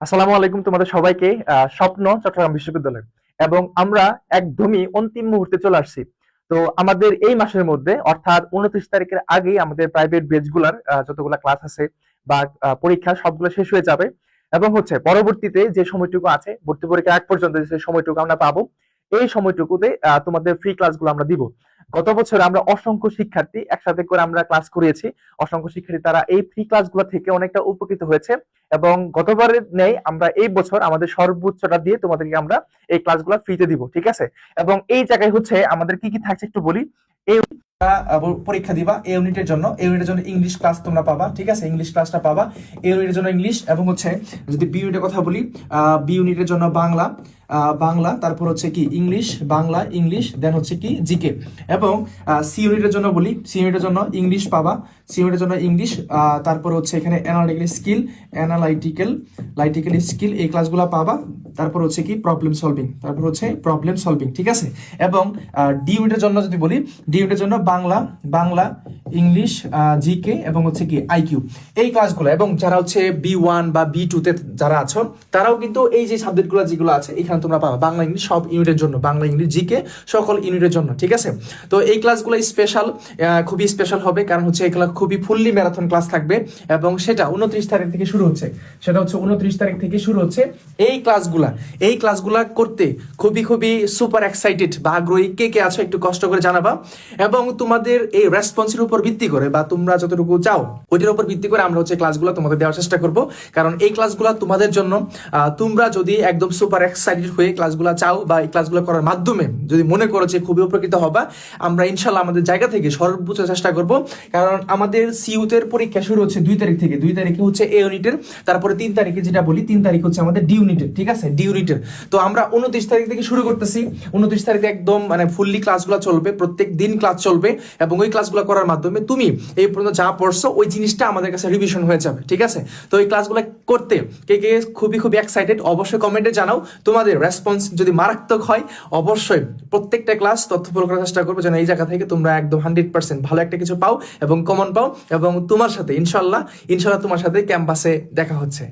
আসসালামু আলাইকুম তোমাদের সবাইকে স্বপ্ন চট্টগ্রাম বিশ্ববিদ্যালয়। এবং আমরা একদমই অন্তিম মুহূর্তে চলে আসছি। তো আমাদের এই মাসের মধ্যে, অর্থাৎ উনত্রিশ তারিখের আগেই আমাদের প্রাইভেট বেচগুলার যতগুলো ক্লাস আছে বা পরীক্ষা, সবগুলো শেষ হয়ে যাবে। এবং হচ্ছে, পরবর্তীতে যে সময়টুকু আছে, ভর্তি পরীক্ষা এক পর্যন্ত যে সময়টুকু আমরা পাবো এই সময়টুকুতে তোমাদের ফ্রি ক্লাসগুলো আমরা দিব। গত বছর আমরা অসংখ্য শিক্ষার্থী একসাথে করে আমরা ক্লাস করিয়েছি। অসংখ্য শিক্ষার্থী তারা এই ফ্রি ক্লাসগুলো থেকে অনেকটা উপকৃত হয়েছে এবং গতবারের নেই আমরা এই বছর আমাদের সর্বোচ্চটা দিয়ে তোমাদেরকে আমরা এই ক্লাসগুলো ফ্রিতে দিব ঠিক আছে? এবং এই জায়গায় হচ্ছে আমাদের কি কি থাকছে একটু বলি। আহ, পরীক্ষা দিবা এই ইউনিটের জন্য। এই ইউনিটের জন্য ইংলিশ ক্লাস তোমরা পাবা, ঠিক আছে? ইংলিশ ক্লাসটা পাবা। এই ইউনিটের জন্য ইংলিশ এবং হচ্ছে যদি বি ইউনিটের কথা বলি বি ইউনিটের জন্য বাংলা বাংলা, তারপর হচ্ছে কি ইংলিশ বাংলা ইংলিশ দেন হচ্ছে কি জিকে এবং সি ইউনিটের জন্য বলি সি ইউনিটের জন্য ইংলিশ পাবা। সি ইউনিটের জন্য ইংলিশ তারপর হচ্ছে এখানে অ্যানালিটিক্যাল স্কিল অ্যানালাইটিক্যাল লাইটিক্যাল স্কিল এই ক্লাসগুলো পাবা। তারপর হচ্ছে কি প্রবলেম সলভিং তারপর হচ্ছে প্রবলেম সলভিং ঠিক আছে? এবং ডি ইউনিটের জন্য যদি বলি ডি ইউনিটের জন্য বাংলা বাংলা ইংলিশ জিকে এবং হচ্ছে কি আইকিউ এই ক্লাসগুলো এবং যারা হচ্ছে বি ওয়ান বা বি টু তে যারা আছো, তারাও কিন্তু এই যে সাবজেক্টগুলো যেগুলো আছে, এখানে তোমরা পাবা। বাংলা ইংলিশ সব ইউনিটের জন্য। বাংলা ইংলিশ জিকে সকল ইউনিটের জন্য, ঠিক আছে? তো এই ক্লাসগুলো স্পেশাল খুবই স্পেশাল হবে কারণ হচ্ছে এগুলো খুবই ফুললি ম্যারাথন ক্লাস থাকবে এবং সেটা উনত্রিশ তারিখ থেকে শুরু হচ্ছে। সেটা হচ্ছে উনত্রিশ তারিখ থেকে শুরু হচ্ছে এই ক্লাসগুলা এই ক্লাসগুলা করতে খুবই খুবই সুপার এক্সাইটেড বা আগ্রহী কে কে আছো একটু কষ্ট করে জানাবা এবং তোমাদের এই রেসপন্সের উপর ভিত্তি করে বা তোমরা যতটুকু চাও, ওইটার উপর ভিত্তি করে আমরা হচ্ছে ক্লাসগুলো তোমাদের দেওয়ার চেষ্টা করব। কারণ এই ক্লাসগুলো তোমাদের জন্য তোমরা যদি একদম সুপার এক্সাইটেড হয়ে ক্লাসগুলো চাও বা এই ক্লাসগুলো করার মাধ্যমে যদি মনে করো যে খুবই উপকৃত হবা, আমরা ইনশাল্লাহ আমাদের জায়গা থেকে সর্বোচ্চ চেষ্টা করব। কারণ আমাদের সিউতের পরীক্ষা শুরু হচ্ছে দুই তারিখ থেকে। দুই তারিখে হচ্ছে এ ইউনিটের তারপরে তিন তারিখে যেটা বলি, তিন তারিখ হচ্ছে আমাদের ডি ইউনিটের ঠিক আছে? ডি ইউনিটের তো আমরা উনত্রিশ তারিখ থেকে শুরু করতেছি। উনত্রিশ তারিখে একদম মানে ফুললি ক্লাসগুলো চলবে, প্রত্যেক দিন ক্লাস চলবে এবং ওই ক্লাসগুলো করার মাধ্যমে তুমি এই পর্যন্ত যা পড়ছো, ওই জিনিসটা আমাদের কাছে রিভিশন হয়ে যাবে, ঠিক আছে? তো এই ক্লাসগুলো করতে কে কে খুবই খুবই এক্সাইটেড অবশ্যই কমেন্টে জানাও। তোমাদের রেসপন্স যদি মারাত্মক হয়, অবশ্যই প্রত্যেকটা ক্লাস তথ্য তথ্যপূর্ণ করার চেষ্টা করব যেন এই জায়গা থেকে তোমরা একদম হান্ড্রেড পার্সেন্ট ভালো একটা কিছু পাও এবং কমন পাও এবং তোমার সাথে ইনশাল্লাহ ইনশাল্লাহ তোমার সাথে ক্যাম্পাসে দেখা হচ্ছে।